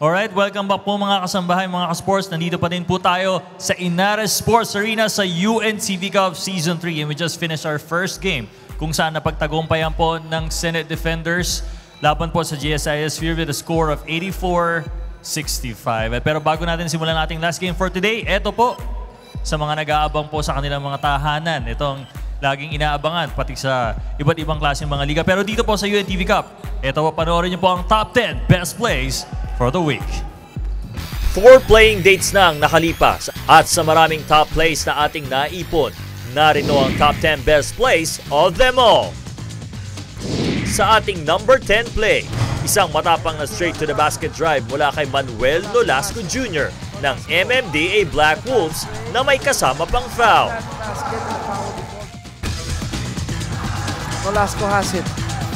Alright, welcome back po mga kasambahay, mga ka-sports. Nandito pa din po tayo sa Inares Sports Arena sa UNCV Cup Season 3 and we just finished our first game kung saan napagtagumpayan po ng Senate Defenders laban po sa GSIS Fear with a score of 84-65. At Pero bago natin simulan ating last game for today, eto po sa mga nag-aabang po sa kanilang mga tahanan. Itong laging inaabangan pati sa iba't ibang klaseng mga liga. Pero dito po sa UNTV Cup, eto po panoorin niyo po ang top 10 best plays for the week. Four playing dates na ang nakalipas at sa maraming top plays na ating naipon, narito ang top 10 best plays of them all. Sa ating number 10 play, isang matapang na straight to the basket drive mula kay Manuel Nolasco Jr. ng MMDA Black Wolves na may kasama pang foul. Nolasco has it.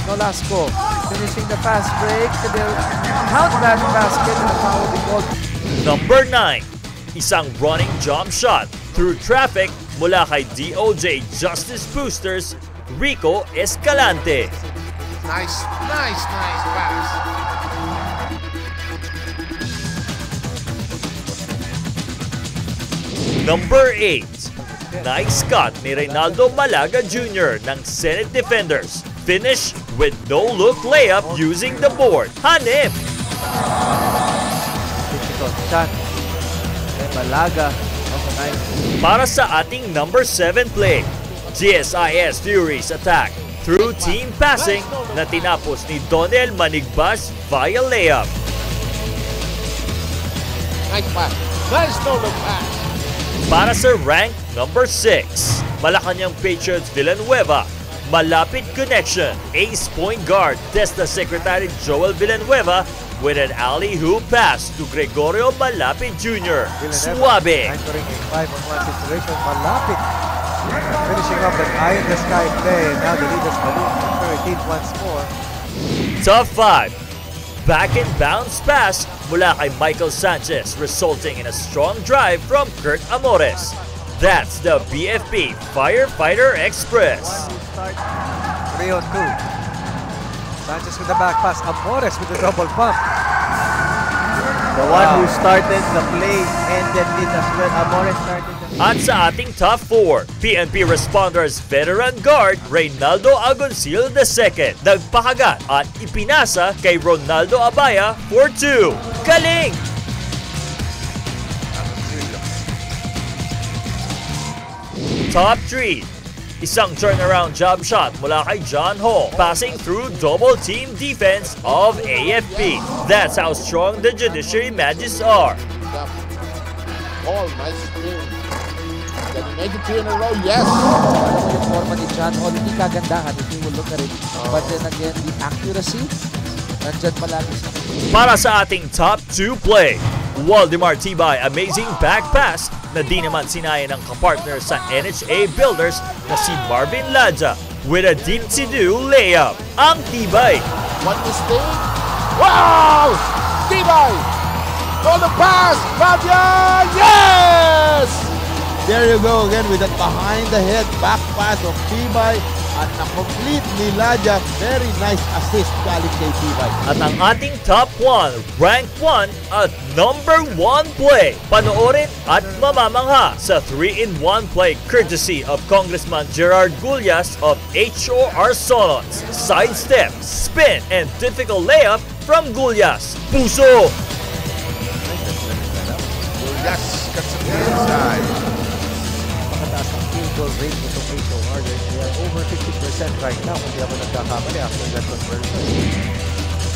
Nolasco finishing the fast break. They'll count that basket and foul called. Number 9, isang running jump shot through traffic mula kay DOJ Justice Boosters Rico Escalante. Nice, nice, nice pass. Number 8, nice cut ni Reynaldo Malaga Jr. ng Senate Defenders. Finish with no-look layup using the board. Hanip! Difficult shot. And Malaga. Para sa ating number 7 play, GSIS Furies attack through team passing na tinapos ni Donel Manigbas via layup. Nice pass. Nice no-look pass. Para sa rank number 6, Malacanang Patriots Villanueva, malapit connection, ace point guard, Testa Secretary Joel Villanueva with an alley-hoop pass to Gregorio Malapit Jr. Suabe. Anchoring a 5 on 1 situation. Malapit. Finishing up that eye in the sky play. Now the leaders balloon to 13 once more. Top 5. Back and bounce pass mula kay Michael Sanchez resulting in a strong drive from Kurt Amores. That's the BFP Firefighter Express. Start 3 on 2. Sanchez with the back pass. Amores with the double pump. The one who started the play ended it as well. Amores started the At sa ating top 4, PNP Responders veteran guard Reynaldo Agoncil II nagpakagat at ipinasa kay Ronaldo Abaya for 2. Galing! Top 3. Isang turnaround jump shot mula kay John Hall passing through double team defense of AFP. That's how strong the Judiciary Magis are. Ball, nice screen. Can he make it two in a row? Yes. Yung forma ni John Hall, hindi kagandahan if you will look at it. But then again, the accuracy, nandyan palagi sa Para sa ating top 2 play, Waldemar Tibay amazing back pass na di naman sinaya ng kapartner sa NHA Builders na si Marvin Ladja with a deep to-do layup. Ang Tibay, One mistake. Wow! Tibay! On the pass! Fabian! Yes! There you go again with that behind the head back pass of Tibay at na-complete ni Ladja. Very nice assist galing kay Tibay. at ang ating top 1, rank 1 at number 1 play. Panoorin at mamamangha sa 3-in-1 play courtesy of Congressman Gerard Gullas of HOR Solons. Sidestep, spin, and difficult layup from Gullas. Puso! Yes, cuts it inside. Goal rate nitong Rachel Harder. They are over 50% right now kung di ako nagkakamali after that conversion.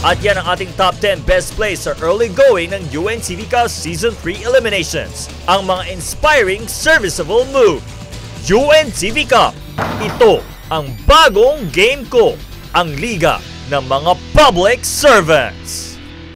At yan ang ating top 10 best plays sa early going ng UNCV Cup Season 3 eliminations. Ang mga inspiring serviceable move. UNCV Cup. Ito ang bagong game ko. Ang liga ng mga public servants.